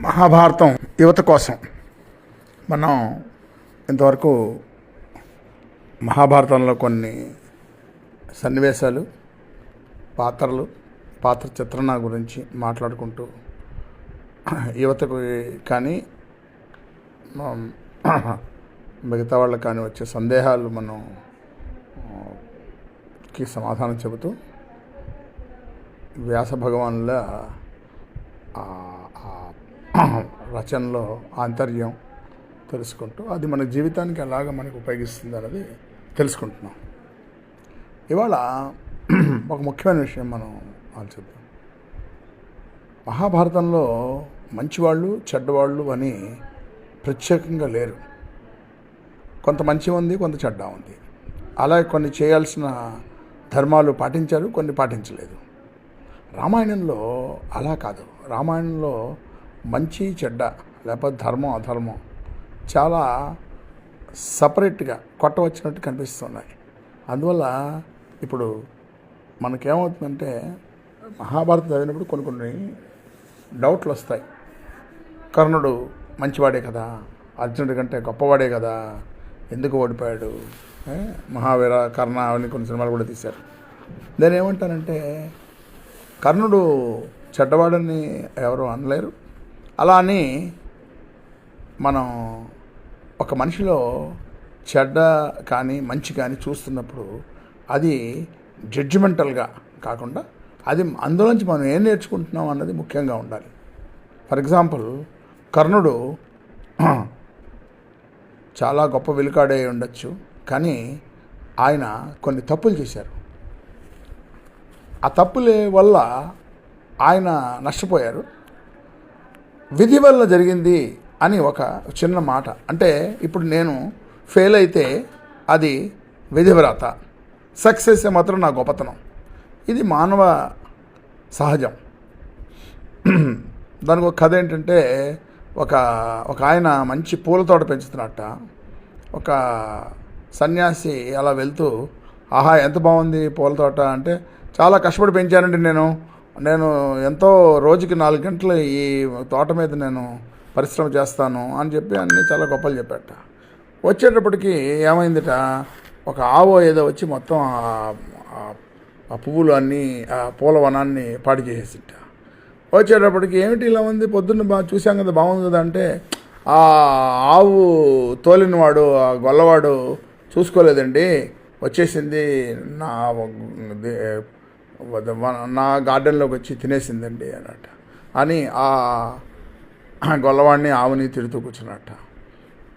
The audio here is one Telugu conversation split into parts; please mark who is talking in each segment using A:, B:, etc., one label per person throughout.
A: మహాభారతం యువత కోసం. మనం ఇంతవరకు మహాభారతంలో కొన్ని సన్నివేశాలు పాత్రలు పాత్ర చిత్రణ గురించి మాట్లాడుకుంటూ యువతకు కానీ మిగతా వాళ్ళకి కానీ వచ్చే సందేహాలు మనం కి సమాధానం చెబుతూ వ్యాస భగవానుల రచనలో ఆంతర్యం తెలుసుకుంటూ అది మన జీవితానికి ఎలాగ మనకు ఉపయోగిస్తుంది అన్నది తెలుసుకుంటున్నాం. ఇవాళ ఒక ముఖ్యమైన విషయం మనం ఆలోచిద్దాం. మహాభారతంలో మంచివాళ్ళు చెడ్డవాళ్ళు అని ప్రత్యేకంగా లేరు. కొంత మంచి ఉంది కొంత చెడ్డ ఉంది. అలాగే కొన్ని చేయాల్సిన ధర్మాలు పాటించారు కొన్ని పాటించలేదు. రామాయణంలో అలా కాదు. రామాయణంలో మంచి చెడ్డ లేకపోతే ధర్మం అధర్మం చాలా సపరేట్గా కొట్టవచ్చినట్టు కనిపిస్తున్నాయి. అందువల్ల ఇప్పుడు మనకేమవుతుందంటే మహాభారతం చదివినప్పుడు కొన్ని కొన్ని డౌట్లు వస్తాయి కర్ణుడు మంచివాడే కదా అర్జునుడి కంటే గొప్పవాడే కదా ఎందుకు ఓడిపోయాడు? మహావీర కర్ణ అని కొన్ని సినిమాలు కూడా తీశారు. నేను ఏమంటానంటే కర్ణుడు చెడ్డవాడని ఎవరు అనలేరు. అలా అని మనం ఒక మనిషిలో చెడ్డ కానీ మంచి కానీ చూస్తున్నప్పుడు అది జడ్జిమెంటల్గా కాకుండా అది అందులోంచి మనం ఏం నేర్చుకుంటున్నాం అన్నది ముఖ్యంగా ఉండాలి. ఫర్ ఎగ్జాంపుల్ కర్ణుడు చాలా గొప్ప వెలుకాడే ఉండొచ్చు కానీ ఆయన కొన్ని తప్పులు చేశారు. ఆ తప్పుల వల్ల ఆయన నష్టపోయారు. విధి వల్ల జరిగింది అని ఒక చిన్న మాట. అంటే ఇప్పుడు నేను ఫెయిల్ అయితే అది విధివ్రత. సక్సెస్ మాత్రం నా గొప్పతనం. ఇది మానవ సహజం. దానికి ఒక కథ ఏంటంటే ఒక ఒక ఆయన మంచి పూల తోట పెంచుతున్నట్ట ఒక సన్యాసి అలా వెళ్తూ ఆహా ఎంత బాగుంది పూల తోట. అంటే చాలా కష్టపడి పెంచానండి నేను. నేను ఎంతో రోజుకి నాలుగు గంటలు ఈ తోట మీద నేను పరిశ్రమ చేస్తాను అని చెప్పి అన్నీ చాలా గొప్పలు చెప్పాట. వచ్చేటప్పటికి ఏమైందిట? ఒక ఆవో ఏదో వచ్చి మొత్తం ఆ- పువ్వులు అన్నీ ఆ పూల వనాన్ని పాడు చేసేసిట. వచ్చేటప్పటికి ఏమిటి ఇలా ఉంది? పొద్దున్న బాగా చూసాం కదా బాగుంది కదా అంటే ఆ ఆవు తోలినవాడు ఆ గొల్లవాడు చూసుకోలేదండి. వచ్చేసింది నా నా గార్డెన్లోకి వచ్చి తినేసిందండి అనట అని ఆ గొల్లవాడిని ఆవుని తిడుతూ కూర్చున్నట్ట.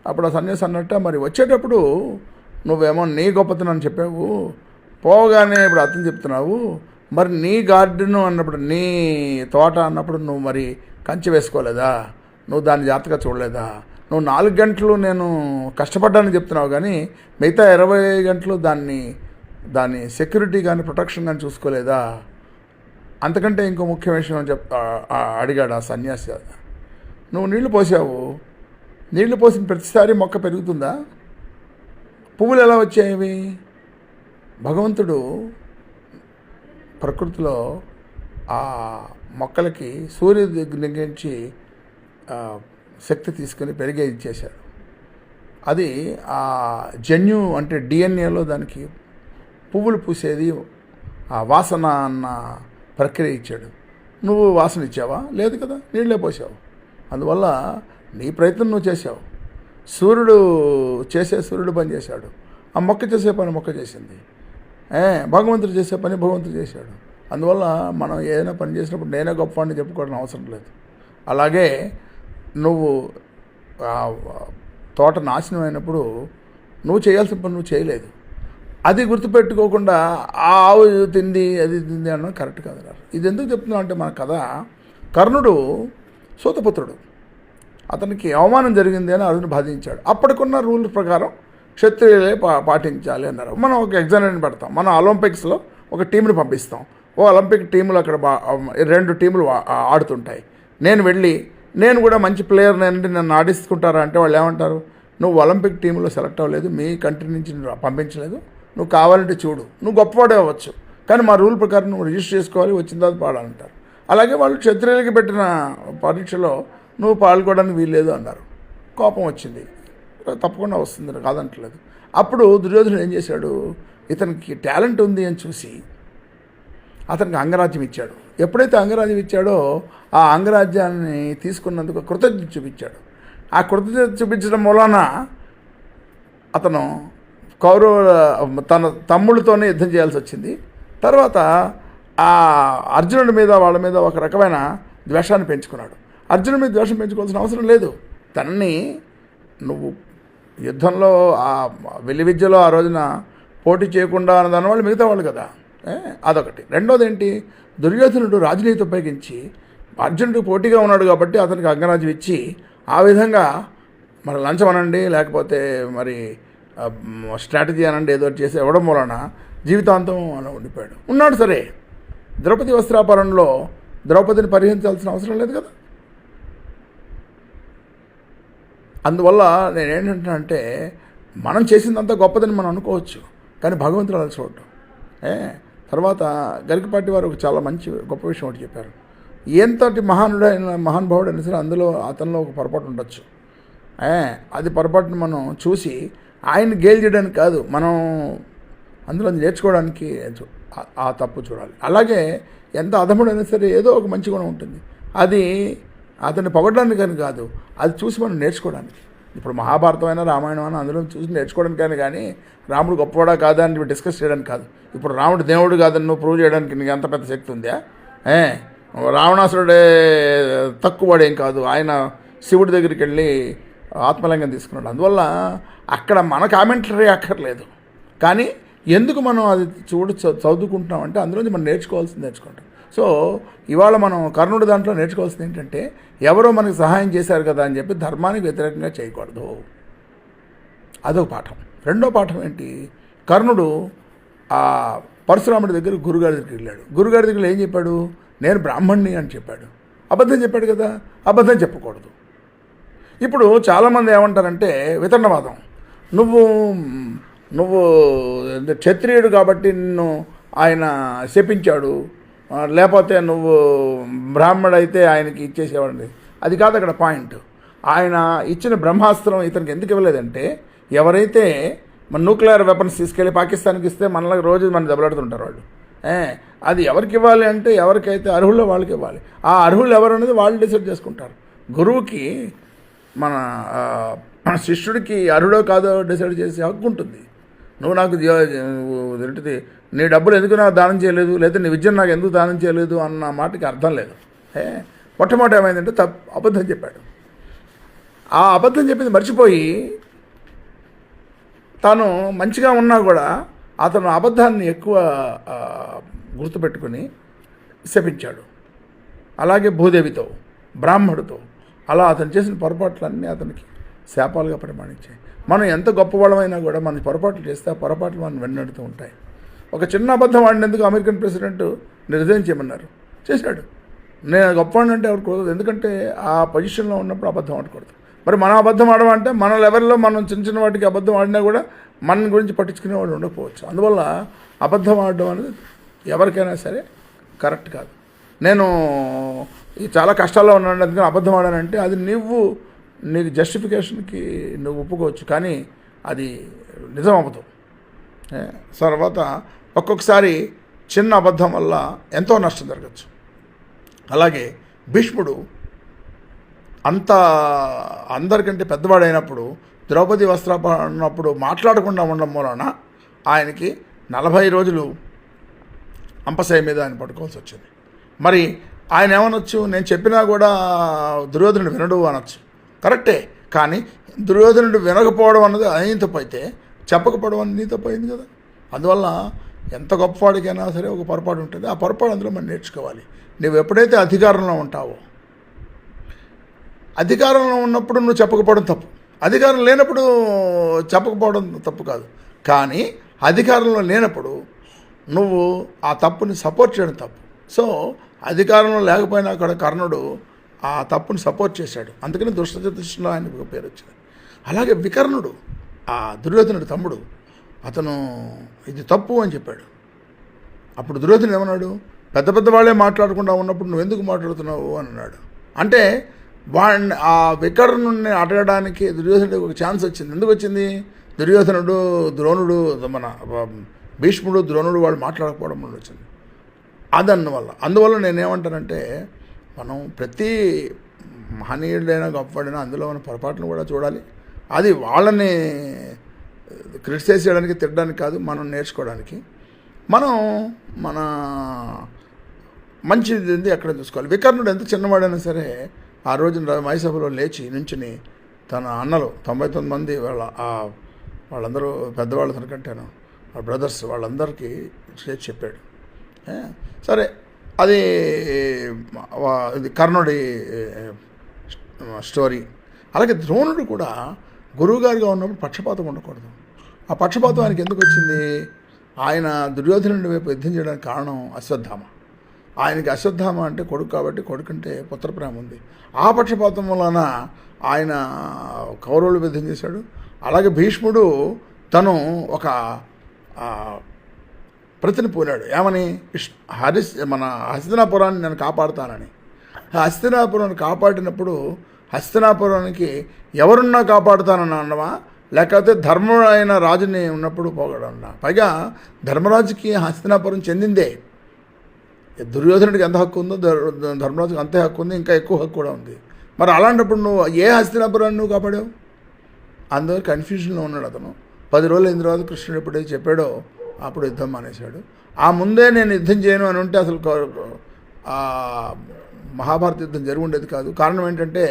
A: అప్పుడు ఆ సన్యాసి అన్నట్ట మరి వచ్చేటప్పుడు నువ్వేమో నీ గొప్పతనం చెప్పావు పోగానే ఇప్పుడు అర్థం చెప్తున్నావు మరి నీ గార్డెన్ అన్నప్పుడు నీ తోట అన్నప్పుడు నువ్వు మరి కంచె వేసుకోలేదా? నువ్వు దాన్ని జాగ్రత్తగా చూడలేదా? నువ్వు నాలుగు గంటలు నేను కష్టపడ్డానని చెప్తున్నావు కానీ మిగతా ఇరవై గంటలు దాన్ని దాని సెక్యూరిటీ కానీ ప్రొటెక్షన్ కానీ చూసుకోలేదా? అంతకంటే ఇంకో ముఖ్య విషయం అని చెప్ అడిగాడు ఆ సన్యాసి. నువ్వు నీళ్ళు పోసావు. నీళ్ళు పోసిన ప్రతిసారి మొక్క పెరుగుతుందా? పువ్వులు ఎలా వచ్చాయి భగవంతుడు ప్రకృతిలో ఆ మొక్కలకి సూర్యుడి దగ్గర నుంచి శక్తి తీసుకొని పెరిగే ఇచ్చేశాడు. అది ఆ జన్యు అంటే డిఎన్ఏలో దానికి పువ్వులు పూసేది ఆ వాసన అన్న ప్రక్రియ ఇచ్చాడు. నువ్వు వాసన ఇచ్చావా? లేదు కదా నీళ్ళే పోసావు. అందువల్ల నీ ప్రయత్నం నువ్వు చేసావు సూర్యుడు చేసే సూర్యుడు పని చేశాడు. ఆ మొక్క చేసే పని మొక్క చేసింది. ఏ భగవంతుడు చేసే పని భగవంతుడు చేశాడు. అందువల్ల మనం ఏదైనా పని చేసినప్పుడు నేనే గొప్ప అని చెప్పుకోవడం అవసరం లేదు. అలాగే నువ్వు తోట నాశనం అయినప్పుడు నువ్వు చేయాల్సిన పని నువ్వు చేయలేదు. అది గుర్తుపెట్టుకోకుండా ఆ ఆవు తింది అది తింది అనడం కరెక్ట్ కాదు ఇది ఎందుకు చెప్తున్నాం అంటే మన కథ కర్ణుడు సూతపుత్రుడు. అతనికి అవమానం జరిగింది అని అర్జును బాధించాడు. అప్పటికున్న రూల్ ప్రకారం క్షత్రియులే పా పాటించాలి అన్నారు. మనం ఒక ఎగ్జామినేషన్ పెడతాం. మనం ఒలింపిక్స్లో ఒక టీంని పంపిస్తాం. ఓ ఒలింపిక్ టీములు అక్కడ బా రెండు టీములు ఆడుతుంటాయి. నేను వెళ్ళి నేను కూడా మంచి ప్లేయర్ అంటే నన్ను ఆడిస్తుంటారా అంటే వాళ్ళు ఏమంటారు? నువ్వు ఒలింపిక్ టీంలో సెలెక్ట్ అవ్వలేదు. మీ కంట్రీ నుంచి పంపించలేదు. నువ్వు కావాలంటే చూడు. నువ్వు గొప్పవాడే అవ్వచ్చు. కానీ మా రూల్ ప్రకారం నువ్వు రిజిస్టర్ చేసుకోవాలి వచ్చిన తర్వాత పాడాలంటారు. అలాగే వాళ్ళు క్షత్రియులకి పెట్టిన పరీక్షలో నువ్వు పాల్గొనడానికి వీల్లేదు అన్నారు. కోపం వచ్చింది. తప్పకుండా వస్తుంది కాదంటలేదు. అప్పుడు దుర్యోధనుడు ఏం చేశాడు? ఇతనికి టాలెంట్ ఉంది అని చూసి అతనికి అంగరాజ్యం ఇచ్చాడు. ఎప్పుడైతే అంగరాజ్యం ఇచ్చాడో ఆ అంగరాజ్యాన్ని తీసుకున్నందుకు కృతజ్ఞత చూపించాడు. ఆ కృతజ్ఞత చూపించడం మూలాన అతను కౌరవ తన తమ్ముళ్ళతోనే యుద్ధం చేయాల్సి వచ్చింది. తర్వాత ఆ అర్జునుడి మీద వాళ్ళ మీద ఒక రకమైన ద్వేషాన్ని పెంచుకున్నాడు. అర్జునుడి మీద ద్వేషం పెంచుకోవాల్సిన అవసరం లేదు. తనని నువ్వు యుద్ధంలో ఆ వెలి విద్యలో ఆ రోజున పోటీ చేయకుండా అన్న దానివల్ల మిగతా వాళ్ళు కదా. అదొకటి. రెండోది ఏంటి? దుర్యోధనుడు రాజనీతి ఉపయోగించి అర్జునుడికి పోటీగా ఉన్నాడు కాబట్టి అతనికి అంగరాజ్యం ఇచ్చి ఆ విధంగా మరి లంచం అనండి లేకపోతే మరి స్ట్రాటజీ అనండి ఏదో చేసి ఇవ్వడం వలన జీవితాంతం అలా ఉండిపోయాడు. ఉన్నాడు సరే. ద్రౌపది వస్త్రాపరణలో ద్రౌపదిని పరిహరించాల్సిన అవసరం లేదు కదా? అందువల్ల నేనేంటంటే మనం చేసిందంతా గొప్పదని మనం అనుకోవచ్చు కానీ భగవంతుడు అలా చూడటం. ఏ? తర్వాత గరికపాటి వారు ఒక చాలా మంచి గొప్ప విషయం ఒకటి చెప్పారు. ఎంతటి మహానుడైన మహానుభావుడు అయినా సరే అందులో అతనిలో ఒక పొరపాటు ఉండొచ్చు. ఏ? అది పొరపాటును మనం చూసి ఆయన్ని గేల్ చేయడానికి కాదు మనం అందులో నేర్చుకోవడానికి ఆ- తప్పు చూడాలి. అలాగే ఎంత అధముడైనా సరే ఏదో ఒక మంచి గుణం ఉంటుంది. అది అతన్ని పొగడడానికి కాదు అది చూసి మనం నేర్చుకోవడానికి. ఇప్పుడు మహాభారతం అయినా రామాయణం అయినా అందులో చూసి నేర్చుకోవడానికైనా కానీ రాముడు గొప్పవాడా కాదా అని డిస్కస్ చేయడానికి కాదు. ఇప్పుడు రాముడు దేవుడు కాదని నువ్వు ప్రూవ్ చేయడానికి నీకు ఎంత పెద్ద శక్తి ఉందా? ఏ? రావణాసురుడే తక్కువడేం కాదు. ఆయన శివుడి దగ్గరికి వెళ్ళి ఆత్మలింగం తీసుకున్నాడు. అందువల్ల అక్కడ మన కామెంటరీ అక్కర్లేదు. కానీ ఎందుకు మనం అది చూడు చదువుకుంటున్నాం అంటే అందులోంచి మనం నేర్చుకోవాల్సింది నేర్చుకుంటాం. సో ఇవాళ మనం కర్ణుడు దాంట్లో నేర్చుకోవాల్సింది ఏంటంటే ఎవరో మనకి సహాయం చేశారు కదా అని చెప్పి ధర్మానికి వ్యతిరేకంగా చేయకూడదు. అదొక పాఠం. రెండో పాఠం ఏంటి? కర్ణుడు ఆ పరశురాముడి దగ్గర గురుగారి దగ్గరికి వెళ్ళాడు. గురుగారి దగ్గర ఏం చెప్పాడు? నేను బ్రాహ్మణ్ణి అని చెప్పాడు. అబద్ధం చెప్పాడు కదా? అబద్ధం చెప్పకూడదు. ఇప్పుడు చాలామంది ఏమంటారంటే వితరణవాదం నువ్వు నువ్వు క్షత్రియుడు కాబట్టి నిన్ను ఆయన శపించాడు. లేకపోతే నువ్వు బ్రాహ్మడైతే ఆయనకి ఇచ్చేసేవాడి అది కాదు అక్కడ పాయింట్. ఆయన ఇచ్చిన బ్రహ్మాస్త్రం ఇతనికి ఎందుకు ఇవ్వలేదంటే ఎవరైతే మన న్యూక్లియర్ వెపన్స్ తీసుకెళ్ళి పాకిస్తాన్కి ఇస్తే మనలో రోజు మన దెబ్బలాడుతుంటారు వాళ్ళు. అది ఎవరికి ఇవ్వాలి అంటే ఎవరికైతే అర్హుల్లో వాళ్ళకి ఇవ్వాలి. ఆ అర్హులు ఎవరు అనేది వాళ్ళు డిసైడ్ చేసుకుంటారు. గురువుకి మన మన శిష్యుడికి అర్హుడో కాదో డిసైడ్ చేసే హక్కు ఉంటుంది. నువ్వు నాకు ఏంటిది నీ డబ్బులు ఎందుకు నాకు దానం చేయలేదు లేదా నీ విద్యను నాకు ఎందుకు దానం చేయలేదు అన్న మాటకి అర్థం లేదు. ఏ మొట్టమొదటి ఏమైందంటే తప్పు అబద్ధం చెప్పాడు. ఆ అబద్ధం చెప్పింది మర్చిపోయి తాను మంచిగా ఉన్నా కూడా అతను అబద్ధాన్ని ఎక్కువ గుర్తుపెట్టుకుని శపించాడు. అలాగే భూదేవితో బ్రాహ్మడితో. అలా అతను చేసిన పొరపాట్లన్నీ అతనికి శాపాలుగా పరిమాణించాయి. మనం ఎంత గొప్పవాళ్ళమైనా కూడా మన పొరపాట్లు చేస్తే ఆ పొరపాట్లు మనం వెన్నడుతూ ఉంటాయి. ఒక చిన్న అబద్ధం ఆడినందుకు అమెరికన్ ప్రెసిడెంట్ రిజైన్ చేయమన్నారు. చేశాడు. నేను గొప్పవాడిని అంటే ఎవరు కుదరదు. ఎందుకంటే ఆ పొజిషన్లో ఉన్నప్పుడు అబద్ధం ఆడకూడదు. మరి మనం అబద్ధం ఆడమంటే మన లెవెల్లో మనం చిన్న చిన్న వాటికి అబద్ధం ఆడినా కూడా మన గురించి పట్టించుకునే వాళ్ళు ఉండకపోవచ్చు. అందువల్ల అబద్ధం ఆడడం అనేది ఎవరికైనా సరే కరెక్ట్ కాదు. నేను చాలా కష్టాల్లో ఉన్నాను అందుకని అబద్ధం ఆడానంటే అది నువ్వు నీకు జస్టిఫికేషన్కి నువ్వు ఒప్పుకోవచ్చు కానీ అది నిజం అవ్వదు. తర్వాత ఒక్కొక్కసారి చిన్న అబద్ధం వల్ల ఎంతో నష్టం జరగచ్చు. అలాగే భీష్ముడు అంత అందరికంటే పెద్దవాడైనప్పుడు ద్రౌపది వస్త్రాపన్నప్పుడు మాట్లాడకుండా ఉండడం మూలన ఆయనకి నలభై రోజులు అంపశయ మీద ఆయన పట్టుకోవాల్సి వచ్చింది. మరి ఆయన ఏమనొచ్చు? నేను చెప్పినా కూడా దుర్యోధనుడు వినడు అనొచ్చు. కరెక్టే. కానీ దుర్యోధనుడు వినకపోవడం అన్నది ఆయన తప్పు అయితే చెప్పకపోవడం అన్నది నీ తప్పు అయింది కదా. అందువల్ల ఎంత గొప్పవాడికైనా సరే ఒక పొరపాటు ఉంటుంది. ఆ పొరపాటు అందులో మనం నేర్చుకోవాలి. నువ్వు ఎప్పుడైతే అధికారంలో ఉంటావో అధికారంలో ఉన్నప్పుడు నువ్వు చెప్పకపోవడం తప్పు. అధికారం లేనప్పుడు చెప్పకపోవడం తప్పు కాదు. కానీ అధికారంలో లేనప్పుడు నువ్వు ఆ తప్పుని సపోర్ట్ చేయడం తప్పు. సో అధికారంలో లేకపోయినా కూడా కర్ణుడు ఆ తప్పును సపోర్ట్ చేశాడు. అందుకని దుష్టచతుష్టంలో ఆయన పేరు వచ్చింది. అలాగే వికర్ణుడు ఆ దుర్యోధనుడు తమ్ముడు అతను ఇది తప్పు అని చెప్పాడు. అప్పుడు దుర్యోధనుడు ఏమన్నాడు? పెద్ద పెద్ద వాళ్ళే మాట్లాడకుండా ఉన్నప్పుడు నువ్వు ఎందుకు మాట్లాడుతున్నావు? అని అన్నాడు. అంటే వాడిని ఆ వికర్ణుడిని అడగడానికి దుర్యోధనుడికి ఒక ఛాన్స్ వచ్చింది. ఎందుకు వచ్చింది? దుర్యోధనుడు ద్రోణుడు మన భీష్ముడు ద్రోణుడు వాళ్ళు మాట్లాడకపోవడం వల్ల వచ్చింది. అదన్నవల్ల. అందువల్ల నేనేమంటానంటే మనం ప్రతి మహనీయుడైనా గొప్పవాడైనా అందులో ఉన్న పొరపాట్లను కూడా చూడాలి. అది వాళ్ళని క్రిటిసైజ్ చేయడానికి తిట్టడానికి కాదు మనం నేర్చుకోవడానికి. మనం మన మంచిది ఏంది ఎక్కడ చూసుకోవాలి? వికర్ణుడు ఎంత చిన్నవాడైనా సరే ఆ రోజున మైసభలో లేచి నుంచుని తన అన్నలు తొంభై తొమ్మిది మంది వాళ్ళ వాళ్ళందరూ పెద్దవాళ్ళు తనకంటేను ఆ బ్రదర్స్ వాళ్ళందరికీ చేసి చెప్పాడు. సరే అది ఇది కర్ణుడి స్టోరీ. అలాగే ద్రోణుడు కూడా గురువుగారిగా ఉన్నప్పుడు పక్షపాతం ఉండకూడదు. ఆ పక్షపాతం ఆయనకి ఎందుకు వచ్చింది? ఆయన దుర్యోధనుడి వైపు యుద్ధం చేయడానికి కారణం అశ్వత్థామ. ఆయనకి అశ్వత్థామ అంటే కొడుకు కాబట్టి కొడుకంటే పుత్రప్రేమ ఉంది. ఆ పక్షపాతం వలన ఆయన కౌరవులు యుద్ధం చేశాడు. అలాగే భీష్ముడు తను ఒక ప్రతిని పూనాడు ఏమని? హరి హరిస్ మన హస్తినాపురాన్ని నేను కాపాడుతానని. ఆ హస్తినాపురాన్ని కాపాడినప్పుడు హస్తినాపురానికి ఎవరున్నా కాపాడుతానని అన్నవా? లేకపోతే ధర్ముడు అయిన రాజుని ఉన్నప్పుడు పోగడన్నా పైగా ధర్మరాజుకి హస్తినాపురం చెందిందే. దుర్యోధనుడికి ఎంత హక్కు ఉందో ధర్మరాజుకి అంతే హక్కు ఉంది ఇంకా ఎక్కువ హక్కు కూడా ఉంది. మరి అలాంటప్పుడు నువ్వు ఏ హస్తినాపురాన్ని నువ్వు కాపాడావు? అందరూ కన్ఫ్యూజన్లో ఉన్నాడు అతను. పది రోజులు అయిన తర్వాత కృష్ణుడు ఎప్పుడైతే చెప్పాడో అప్పుడు యుద్ధం మానేశాడు. ఆ ముందే నేను యుద్ధం చేయను అని ఉంటే అసలు మహాభారత యుద్ధం జరిగి ఉండేది కాదు. కారణం ఏంటంటే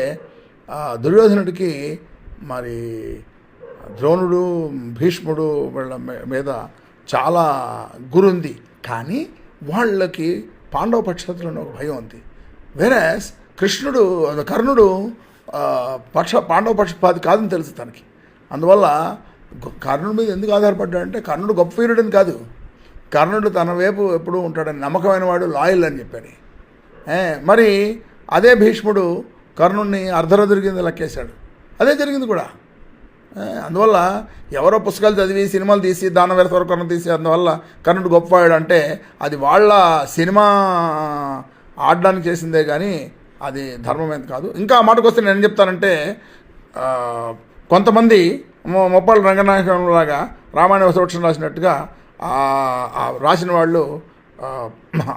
A: దుర్యోధనుడికి మరి ద్రోణుడు భీష్ముడు వీళ్ళ మీద చాలా గురుంది. కానీ వాళ్ళకి పాండవ పక్షతులను ఒక భయం ఉంది. వేరేస్ కృష్ణుడు కర్ణుడు పక్ష పాండవ పక్షపాతి కాదని తెలుసు తనకి. అందువల్ల కర్ణుడి మీద ఎందుకు ఆధారపడ్డాడంటే కర్ణుడు గొప్ప వీరుడని కాదు. కర్ణుడు తన వైపు ఎప్పుడూ ఉంటాడని నమ్మకమైన వాడు లాయల్ అని చెప్పాడు. మరి అదే భీష్ముడు కర్ణుడిని అర్ధరదురి కింద లెక్కేశాడు. అదే జరిగింది కూడా. అందువల్ల ఎవరో పుస్తకాలు చదివి సినిమాలు తీసి దాన వెరసవర కర్ణ తీసి అందువల్ల కర్ణుడు గొప్పవాడు అంటే అది వాళ్ళ సినిమా ఆడడానికి చేసిందే కానీ అది ధర్మమేది కాదు. ఇంకా మాటకు వస్తే నేను చెప్తానంటే కొంతమంది మొ- రంగనాయకం లాగా రామాయణ వసవక్షం రాసినట్టుగా రాసిన వాళ్ళు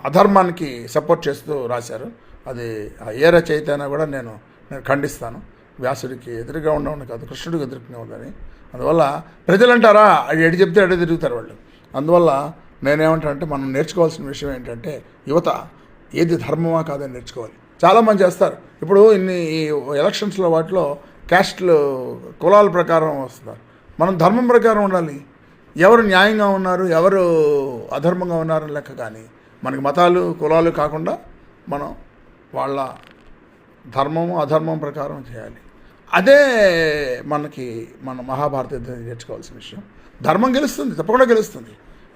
A: అధర్మానికి సపోర్ట్ చేస్తూ రాశారు. అది ఏ రచయిత అయినా కూడా నేను నేను ఖండిస్తాను. వ్యాసుడికి ఎదురుగా ఉండవని కాదు కృష్ణుడికి ఎదురుకునే ఉందని అందువల్ల ప్రజలంటారా? అది ఎటు చెప్తే అడే తిరుగుతారు వాళ్ళు. అందువల్ల నేనేమంటానంటే మనం నేర్చుకోవాల్సిన విషయం ఏంటంటే యువత ఏది ధర్మమా కాదని నేర్చుకోవాలి. చాలామంది చేస్తారు. ఇప్పుడు ఇన్ని ఈ ఎలక్షన్స్లో వాటిలో క్యాస్ట్లు కులాల ప్రకారం వస్తున్నారు. మనం ధర్మం ప్రకారం ఉండాలి. ఎవరు న్యాయంగా ఉన్నారు ఎవరు అధర్మంగా ఉన్నారు అని లెక్క కానీ మనకి మతాలు కులాలు కాకుండా మనం వాళ్ళ ధర్మము అధర్మం ప్రకారం చేయాలి. అదే మనకి మన మహాభారత యుద్ధం నేర్చుకోవాల్సిన విషయం. ధర్మం గెలుస్తుంది తప్పకుండా గెలుస్తుంది.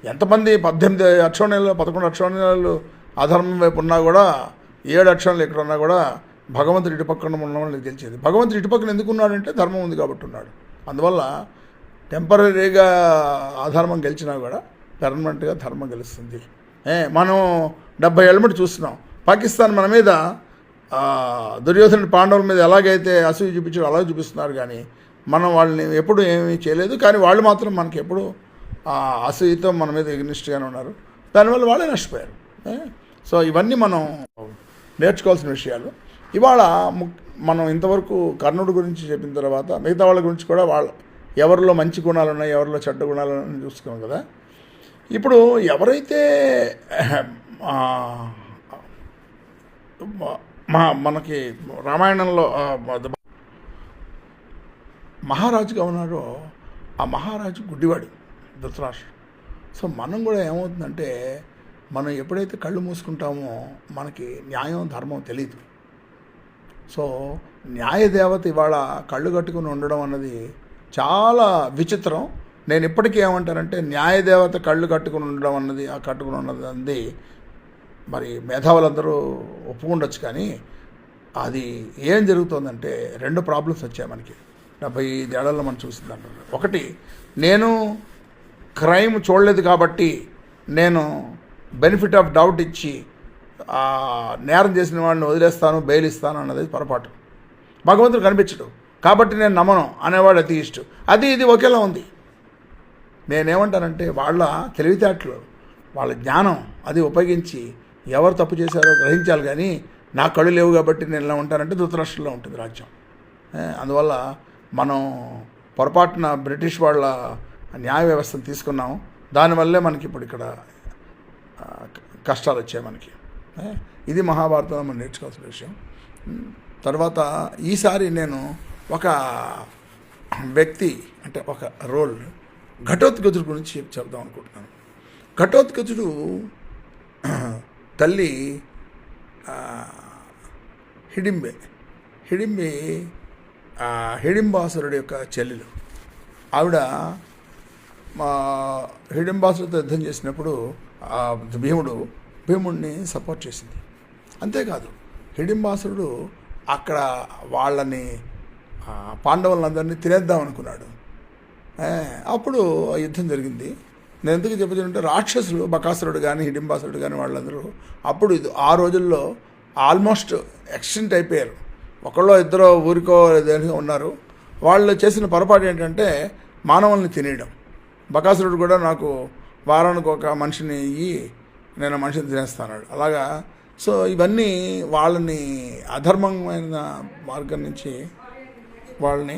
A: ఎంతమంది పద్దెనిమిది అక్షోణ్యాలు పదకొండు అక్షోణ్యాలు అధర్మం వైపు ఉన్నా కూడా ఏడు అక్షరాలు ఎక్కడ ఉన్నా కూడా భగవంతుడి ఇటు పక్కన ఉన్న వాళ్ళని గెలిచేది. భగవంతుడు ఇటు పక్కన ఎందుకు ఉన్నాడంటే ధర్మం ఉంది కాబట్టి ఉన్నాడు. అందువల్ల టెంపరీగా అధర్మం గెలిచినా కూడా పెర్మనెంట్గా ధర్మం గెలుస్తుంది. ఏ మనం డెబ్బై ఏళ్ళ చూస్తున్నాం. పాకిస్తాన్ మన మీద దుర్యోధన దుర్యోధనుడి పాండవుల మీద ఎలాగైతే అసూయ చూపించారో అలాగే చూపిస్తున్నారు కానీ మనం వాళ్ళని ఎప్పుడు ఏమీ చేయలేదు. కానీ వాళ్ళు మాత్రం మనకి ఎప్పుడు అసూయతో మన మీద ఎగ్నిస్ట్గానే ఉన్నారు. దానివల్ల వాళ్ళే నష్టపోయారు. సో ఇవన్నీ మనం నేర్చుకోవాల్సిన విషయాలు. ఇవాళ మనం ఇంతవరకు కర్ణుడి గురించి చెప్పిన తర్వాత మిగతా వాళ్ళ గురించి కూడా వాళ్ళ ఎవరిలో మంచి గుణాలు ఉన్నాయి ఎవరిలో చెడ్డ గుణాలు ఉన్నాయని చూసుకున్నాం కదా. ఇప్పుడు ఎవరైతే మా మనకి రామాయణంలో మహారాజుగా ఉన్నాడో ఆ మహారాజు గుడ్డివాడు ధృతరాష్ట్రుడు. సో మనం కూడా ఏమవుతుందంటే మనం ఎప్పుడైతే కళ్ళు మూసుకుంటామో మనకి న్యాయం ధర్మం తెలియదు సో న్యాయదేవత ఇవాళ కళ్ళు కట్టుకుని ఉండడం అన్నది చాలా విచిత్రం. నేను ఇప్పటికీ ఏమంటానంటే న్యాయదేవత కళ్ళు కట్టుకుని ఉండడం అన్నది ఆ కట్టుకుని ఉన్నది అంది. మరి మేధావులందరూ ఒప్పుకుండొచ్చు కానీ అది ఏం జరుగుతుందంటే రెండు ప్రాబ్లమ్స్ వచ్చాయి మనకి. డెబ్బై ఐదేళ్ళలో మనం చూసింది అంటారు ఒకటి నేను క్రైమ్ చూడలేదు కాబట్టి నేను బెనిఫిట్ ఆఫ్ డౌట్ ఇచ్చి నేరం చేసిన వాడిని వదిలేస్తాను బెయిల్ ఇస్తాను అన్నది పొరపాటు. భగవంతుడు కనిపించడు. కాబట్టి నేను నమ్మను అనేవాడు అతీయిస్టు అది ఇది ఒకేలా ఉంది. నేనేమంటానంటే వాళ్ళ తెలివితేటలు వాళ్ళ జ్ఞానం అది ఉపయోగించి ఎవరు తప్పు చేశారో గ్రహించాలి కానీ నా కళ్ళు లేవు కాబట్టి నేను ఇలా ఉంటానంటే ధృతరాష్ట్రంలో ఉంటుంది రాజ్యం. అందువల్ల మనం పొరపాటున బ్రిటిష్ వాళ్ళ న్యాయ వ్యవస్థను తీసుకున్నాం దానివల్లే మనకి ఇప్పుడు ఇక్కడ కష్టాలు వచ్చాయి మనకి. ఇది మహాభారతంలో మనం నేర్చుకోవాల్సిన విషయం. తర్వాత ఈసారి నేను ఒక వ్యక్తి అంటే ఒక రోల్ ఘటోత్కచుడు గురించి చెప్దాం అనుకుంటున్నాను. ఘటోత్కచుడు తల్లి హిడింబే హిడింబి హిడింబాసురుడి యొక్క చెల్లెలు. ఆవిడ మా హిడింబాసులతో యుద్ధం చేసినప్పుడు భీముడు భీముడిని సపోర్ట్ చేసింది. అంతేకాదు హిడింబాసురుడు అక్కడ వాళ్ళని పాండవులందరినీ తినేద్దాం అనుకున్నాడు. అప్పుడు ఆ యుద్ధం జరిగింది. నేను ఎందుకు చెప్తుంటే రాక్షసులు బకాసురుడు కానీ హిడింబాసురుడు కానీ వాళ్ళందరూ అప్పుడు ఇది ఆ రోజుల్లో ఆల్మోస్ట్ ఎక్స్టెంట్ అయిపోయారు. ఒకళ్ళో ఇద్దరో ఊరికో దేనికో ఉన్నారు. వాళ్ళు చేసిన పొరపాటు ఏంటంటే మానవుల్ని తినేయడం. బకాసురుడు కూడా నాకు వారానికి ఒక మనిషిని ఇయ్యి నేను మనిషిని తినేస్తాడు అలాగా సో ఇవన్నీ వాళ్ళని అధర్మమైన మార్గం నుంచి వాళ్ళని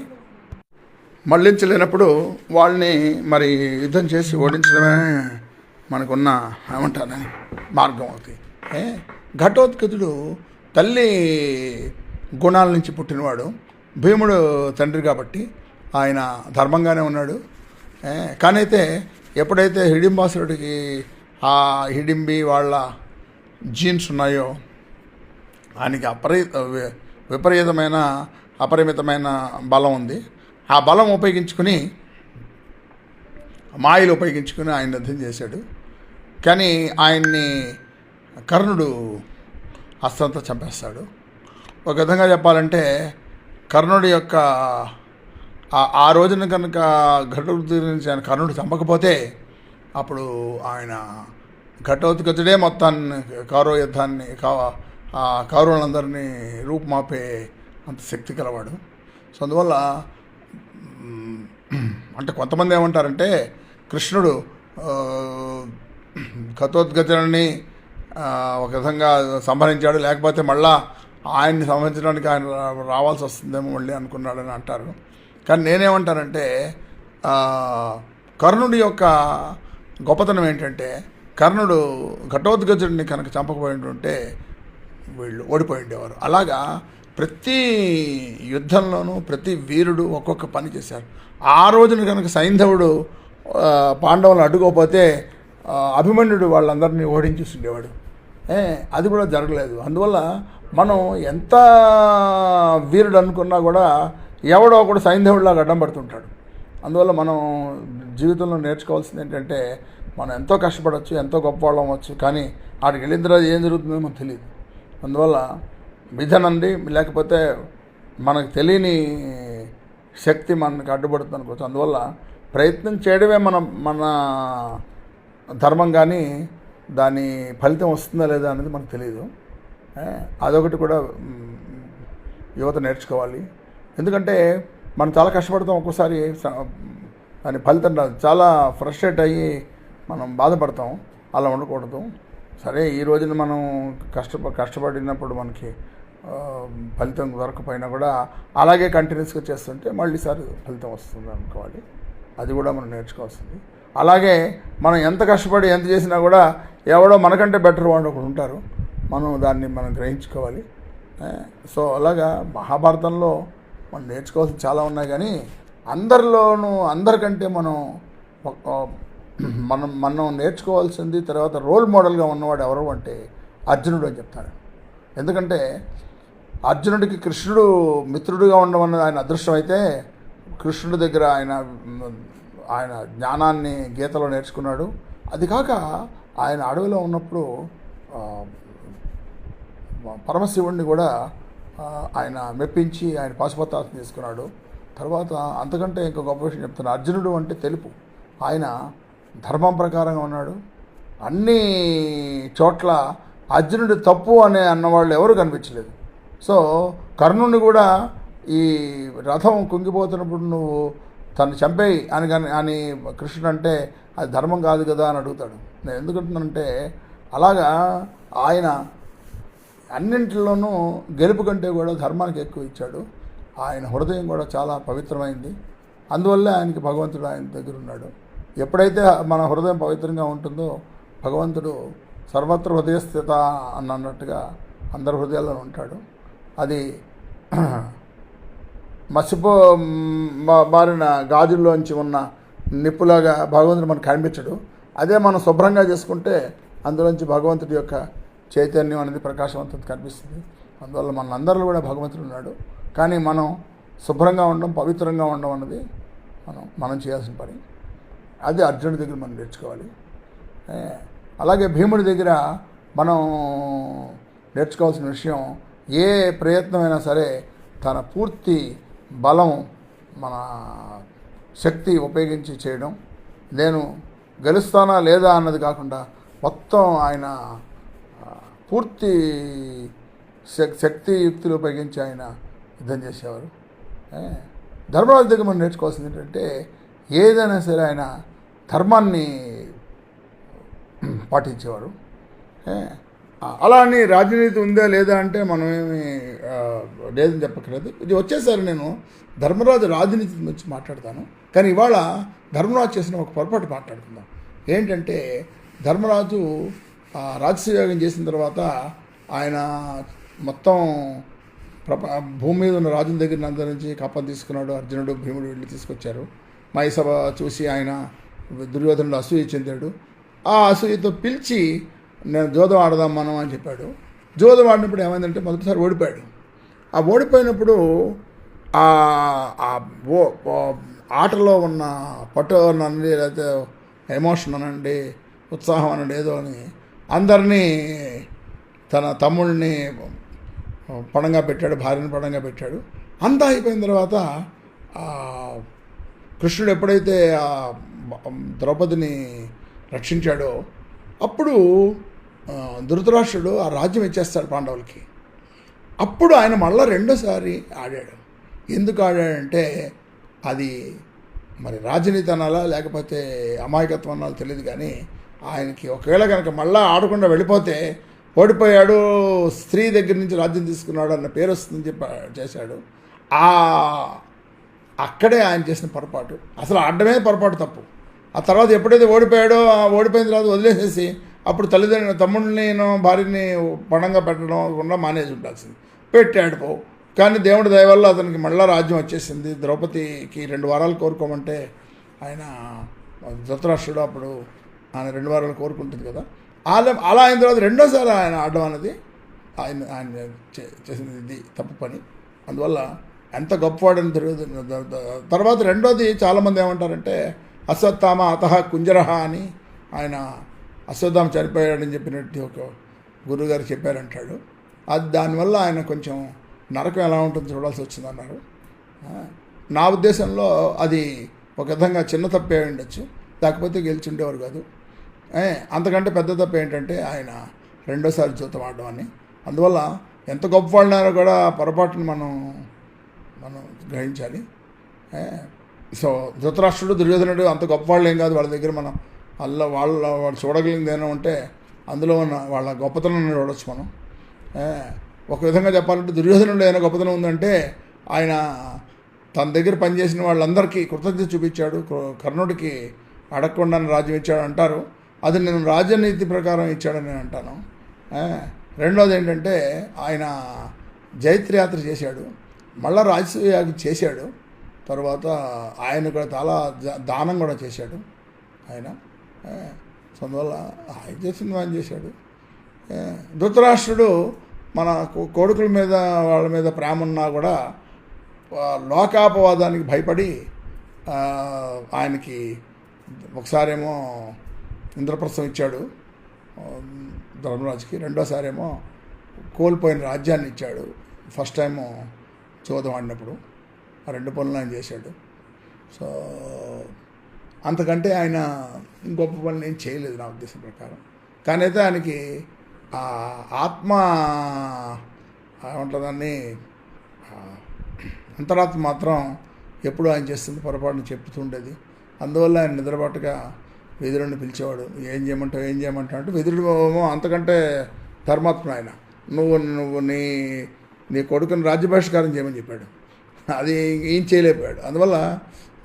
A: మళ్ళించలేనప్పుడు వాళ్ళని మరి యుద్ధం చేసి ఓడించడమే మనకున్న ఏమంటారని మార్గం అవుతుంది ఏ? ఘటోత్కచుడు తల్లి గుణాల నుంచి పుట్టినవాడు. భీముడు తండ్రి కాబట్టి ఆయన ధర్మంగానే ఉన్నాడు. కానీ అయితే ఎప్పుడైతే హిడింబాసురుడికి ఆ హిడింబి వాళ్ళ జీన్స్ ఉన్నాయో ఆయనకి అపరి విపరీతమైన అపరిమితమైన బలం ఉంది. ఆ బలం ఉపయోగించుకుని మాయలు ఉపయోగించుకుని ఆయన యుద్ధం చేశాడు. కానీ ఆయన్ని కర్ణుడు అస్త్రంతో చంపేస్తాడు. ఒక విధంగా చెప్పాలంటే కర్ణుడి యొక్క ఆ- రోజున కనుక ఘటోత్కచుడి కర్ణుడు చంపకపోతే అప్పుడు ఆయన ఘటోత్కచుడే మొత్తాన్ని కౌరవ యుద్ధాన్ని కా కౌరవులందరినీ రూపుమాపే అంత శక్తి కలవాడు సో అందువల్ల అంటే కొంతమంది ఏమంటారంటే కృష్ణుడు ఆ, ఒక విధంగా సంహరించాడు లేకపోతే మళ్ళా ఆయన్ని సంహరించడానికి ఆయన రావాల్సి వస్తుందేమో మళ్ళీ అనుకున్నాడని అంటారు. కానీ నేనేమంటానంటే కర్ణుడి యొక్క గొప్పతనం ఏంటంటే కర్ణుడు ఘటోద్గజుడిని కనుక చంపకపోయింటుంటే వీళ్ళు ఓడిపోయి ఉండేవారు. అలాగా ప్రతి యుద్ధంలోనూ ప్రతి వీరుడు ఒక్కొక్క పని చేశారు. ఆ రోజున కనుక సైంధవుడు పాండవులను అడ్డుకోకపోతే అభిమన్యుడు వాళ్ళందరినీ ఓడించేసి ఉండేవాడు. అది కూడా జరగలేదు. అందువల్ల మనం ఎంత వీరుడు అనుకున్నా కూడా ఎవడో ఒకడు సైంధవుడిలాగా అడ్డం పడుతుంటాడు. అందువల్ల మనం జీవితంలో నేర్చుకోవాల్సింది ఏంటంటే మనం ఎంతో కష్టపడవచ్చు ఎంతో గొప్పవాళ్ళం అవ్వచ్చు కానీ ఆడికి వెళ్ళిన తర్వాత ఏం జరుగుతుందో మనకు తెలియదు అందువల్ల విధనండి లేకపోతే మనకు తెలియని శక్తి మనకు అడ్డుపడుతుంది అనుకోవచ్చు. అందువల్ల ప్రయత్నం చేయడమే మన మన ధర్మం కానీ దాని ఫలితం వస్తుందా లేదా అనేది మనకు తెలియదు అదొకటి కూడా యువత నేర్చుకోవాలి. ఎందుకంటే మనం చాలా కష్టపడతాం ఒక్కోసారి దాని ఫలితం రాదు. చాలా ఫ్రస్ట్రేట్ అయ్యి మనం బాధపడతాం. అలా ఉండకూడదు. సరే ఈ రోజున మనం కష్టప కష్టపడినప్పుడు మనకి ఫలితం దొరకపోయినా కూడా అలాగే కంటిన్యూస్గా చేస్తుంటే మళ్ళీసారి ఫలితం వస్తుంది అనుకోవాలి. అది కూడా మనం నేర్చుకోవాల్సింది. అలాగే మనం ఎంత కష్టపడి ఎంత చేసినా కూడా ఎవడో మనకంటే బెటర్ వాడు ఒకడు ఉంటారు. మనం దాన్ని మనం గ్రహించుకోవాలి. సో అలాగా మహాభారతంలో మనం నేర్చుకోవాల్సి చాలా ఉన్నాయి కానీ అందరిలోనూ అందరికంటే మనం మనం మనం నేర్చుకోవాల్సింది తర్వాత రోల్ మోడల్గా ఉన్నవాడు ఎవరు అంటే అర్జునుడు అని చెప్తాడు ఎందుకంటే అర్జునుడికి కృష్ణుడు మిత్రుడిగా ఉండడం అన్నది ఆయన అదృష్టం అయితే కృష్ణుడి దగ్గర ఆయన ఆయన జ్ఞానాన్ని గీతలో నేర్చుకున్నాడు. అది కాక ఆయన అడవిలో ఉన్నప్పుడు పరమశివుణ్ణి కూడా ఆయన మెప్పించి ఆయన పాశుపతాస్తి తీసుకున్నాడు తర్వాత అంతకంటే ఇంకో గొప్ప విషయం చెప్తున్నా. అర్జునుడు అంటే తెలుపు. ఆయన ధర్మం ప్రకారంగా ఉన్నాడు. అన్ని చోట్ల అర్జునుడు తప్పు అనే అన్నవాళ్ళు ఎవరు కనిపించలేదు. సో కర్ణుని కూడా ఈ రథం కుంగిపోతున్నప్పుడు నువ్వు తను చంపేయి అని కానీ అని కృష్ణుడు అంటే అది ధర్మం కాదు కదా అని అడుగుతాడు. నేను ఎందుకంటున్నానంటే అలాగా ఆయన అన్నింటిలోనూ గెలుపు కంటే కూడా ధర్మానికి ఎక్కువ ఇచ్చాడు. ఆయన హృదయం కూడా చాలా పవిత్రమైంది. అందువల్లే ఆయనకి భగవంతుడు ఆయన దగ్గర ఉన్నాడు. ఎప్పుడైతే మన హృదయం పవిత్రంగా ఉంటుందో భగవంతుడు సర్వత్ర హృదయస్థిత అని అన్నట్టుగా అందరి హృదయాల్లో ఉంటాడు. అది మసిపో మారిన గాజుల్లోంచి ఉన్న నిప్పులాగా భగవంతుడు మనకు కనిపించడు. అదే మనం శుభ్రంగా చేసుకుంటే అందులోంచి భగవంతుడి యొక్క చైతన్యం అనేది ప్రకాశవంతం కనిపిస్తుంది. అందువల్ల మన అందరిలో కూడా భగవంతుడు ఉన్నాడు. కానీ మనం శుభ్రంగా ఉండడం పవిత్రంగా ఉండడం అన్నది మనం మనం చేయాల్సిన పని. అది అర్జునుడి దగ్గర మనం నేర్చుకోవాలి. అలాగే భీముడి దగ్గర మనం నేర్చుకోవాల్సిన విషయం ఏ ప్రయత్నమైనా సరే తన పూర్తి బలం మన శక్తి ఉపయోగించి చేయడం. నేను గెలుస్తానా లేదా అన్నది కాకుండా మొత్తం ఆయన పూర్తి శక్తి యుక్తులు ఉపయోగించి ఆయన యుద్ధం చేసేవారు. ధర్మరాజు దగ్గర మనం నేర్చుకోవాల్సింది ఏంటంటే ఏదైనా సరే ఆయన ధర్మాన్ని పాటించేవారు. అలా అని రాజనీతి ఉందా లేదా అంటే మనం ఏమి లేదని చెప్పక్కర్లేదు. ఇది వచ్చేసరి నేను ధర్మరాజు రాజనీతి గురించి మాట్లాడతాను. కానీ ఇవాళ ధర్మరాజు చేసిన ఒక పొరపాటు మాట్లాడుకుందాం. ఏంటంటే ధర్మరాజు రాజసూయాగం చేసిన తర్వాత ఆయన మొత్తం ప్రప భూమి మీద ఉన్న రాజుల దగ్గర అందరి నుంచి కప్పం తీసుకున్నాడు అర్జునుడు భీముడు వీళ్ళు తీసుకొచ్చారు. మైసభ చూసి ఆయన దుర్యోధనుడు అసూయ చెందాడు. ఆ అసూయతో పిలిచి నేను జోదం ఆడదాం మనం అని చెప్పాడు. జోదం ఆడినప్పుడు ఏమైందంటే మొదటిసారి ఓడిపోయాడు. ఆ ఓడిపోయినప్పుడు ఆ ఓ- ఆటలో ఉన్న పట్టు అనండి లేకపోతే ఎమోషన్ అనండి ఉత్సాహం అనండి ఏదో అని అందరినీ తన తమ్ముళ్ళని పణంగా పెట్టాడు భార్యను పణంగా పెట్టాడు. అంతా అయిపోయిన తర్వాత కృష్ణుడు ఎప్పుడైతే ఆ ద్రౌపదిని రక్షించాడో అప్పుడు ధృతరాష్ట్రుడు ఆ రాజ్యం ఇచ్చేస్తాడు పాండవులకి. అప్పుడు ఆయన మళ్ళీ రెండోసారి ఆడాడు. ఎందుకు ఆడాడంటే అది మరి రాజనీతి అనాలా లేకపోతే అమాయకత్వం అనాలో తెలియదు కానీ ఆయనకి ఒకవేళ కనుక మళ్ళా ఆడకుండా వెళ్ళిపోతే ఓడిపోయాడు స్త్రీ దగ్గర నుంచి రాజ్యం తీసుకున్నాడు అన్న పేరు వస్తుందని చెప్పి చేశాడు. ఆ అక్కడే ఆయన చేసిన పొరపాటు. అసలు ఆడడమే పొరపాటు తప్పు. ఆ తర్వాత ఎప్పుడైతే ఓడిపోయాడో ఓడిపోయిన తర్వాత వదిలేసేసి అప్పుడు తల్లిదండ్రుల తమ్ముడిని భార్యని పణంగా పెట్టడం కూడా మానేసి ఉండాల్సింది. పెట్టాడు పో. కానీ దేవుడి దయ వల్ల అతనికి మళ్ళా రాజ్యం వచ్చేసింది. ద్రౌపదికి రెండు వారాలు కోరుకోమంటే ఆయన ధృతరాష్ట్రుడు అప్పుడు ఆయన రెండు వారాలు కోరుకుంటుంది కదా. అలా అలా అయిన తర్వాత రెండోసారి ఆయన ఆడడం అనేది ఆయన ఆయన చే- చేసింది ఇది తప్పు పని. అందువల్ల ఎంత గొప్పవాడని తెలియదు. తర్వాత రెండోది చాలామంది ఏమంటారంటే అశ్వత్థామ అతహ కుంజరహ అని ఆయన అశ్వత్థామ చనిపోయాడని చెప్పినట్టు ఒక గురువుగారు చెప్పారంటాడు. అది దానివల్ల ఆయన కొంచెం నరకం ఎలా ఉంటుందో చూడాల్సి వచ్చిందన్నారు. నా ఉద్దేశంలో అది ఒక విధంగా చిన్న తప్పే ఉండొచ్చు. లేకపోతే గెలిచిండేవారు కాదు. అంతకంటే పెద్ద తప్పు ఏంటంటే ఆయన రెండోసారి జూతం ఆడడం అని అందువల్ల ఎంత గొప్ప వాళ్ళైనా కూడా పొరపాటుని మనం మనం గ్రహించాలి. సో ధృతరాష్ట్రుడు దుర్యోధనుడు అంత గొప్ప వాళ్ళు ఏం కాదు. వాళ్ళ దగ్గర మనం అల్ల వాళ్ళ వాళ్ళు చూడగలిగింది ఏమైనా ఉంటే అందులో ఉన్న వాళ్ళ గొప్పతనం చూడవచ్చు మనం. ఒక విధంగా చెప్పాలంటే దుర్యోధనుడు ఏమైనా గొప్పతనం ఉందంటే ఆయన తన దగ్గర పనిచేసిన వాళ్ళందరికీ కృతజ్ఞత చూపించాడు. కృ- కర్ణుడికి అడగకుండా రాజ్యం ఇచ్చాడు అంటారు. అది నేను రాజనీతి ప్రకారం ఇచ్చాడని నేను అంటాను. రెండోది ఏంటంటే ఆయన జైత్రయాత్ర చేశాడు మళ్ళా రాజసూయాగి చేశాడు తర్వాత ఆయన కూడా చాలా దానం కూడా చేశాడు ఆయన. సో అందువల్ల ఆయన చేసింది ఆయన చేశాడు. ధృతరాష్ట్రుడు మన కొడుకుల మీద వాళ్ళ మీద ప్రేమ ఉన్నా కూడా లోకాపవాదానికి భయపడి ఆయనకి ఒకసారేమో ఇంద్రప్రస్థం ఇచ్చాడు. ధర్మరాజుకి. రెండోసారి రెండోసారేమో కోల్పోయిన రాజ్యాన్ని ఇచ్చాడు. ఫస్ట్ టైము చోదం ఆడినప్పుడు. ఆ రెండు పనులు ఆయన చేశాడు. సో అంతకంటే ఆయన గొప్ప పనులు ఏం చేయలేదు నా ఉద్దేశం ప్రకారం. కానీ అయితే ఆయనకి ఆ ఆత్మ ఏమంటుందని అంతరాత్మ మాత్రం ఎప్పుడు ఆయన చేస్తుంది పొరపాటును చెప్తుండేది అందువల్ల ఆయన నిద్రపాటుగా వెదురుని పిలిచేవాడు. ఏం చేయమంటావు? ఏం చేయమంటావు? అంటే వెదురుడు అంతకంటే ధర్మాత్మ ఆయన. నువ్వు నువ్వు నీ నీ కొడుకుని రాజ్యభాష్కారం చేయమని చెప్పాడు. అది ఏం చేయలేకపోయాడు. అందువల్ల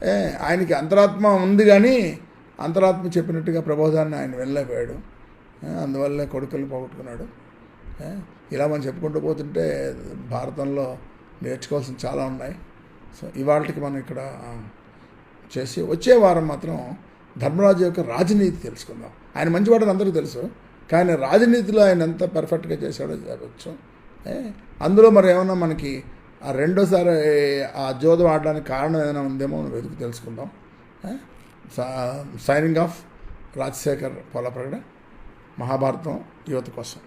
A: ఏ, ఆయనకి అంతరాత్మ ఉంది కానీ అంతరాత్మ చెప్పినట్టుగా ప్రబోధాన్ని ఆయన వెళ్ళలేకపోయాడు అందువల్ల అందువల్లే పోగొట్టుకున్నాడు. ఇలా మనం చెప్పుకుంటూ పోతుంటే భారతంలో నేర్చుకోవాల్సిన చాలా ఉన్నాయి. సో ఇవాళకి మనం ఇక్కడ చేసి వచ్చే వారం మాత్రం ధర్మరాజు యొక్క రాజనీతి తెలుసుకుందాం. ఆయన మంచివాడని అందరికీ తెలుసు. కానీ రాజనీతిలో ఆయన ఎంత పర్ఫెక్ట్గా చేశాడో చెప్పచ్చు అందులో మరి ఏమన్నా మనకి ఆ రెండోసారి ఆ జోదం ఆడడానికి కారణం ఏదైనా ఉందేమో మనం వెతుకు తెలుసుకుందాం. సైనింగ్ ఆఫ్ రాజశేఖర్ పోలప్రగడ మహాభారతం యువత కోసం.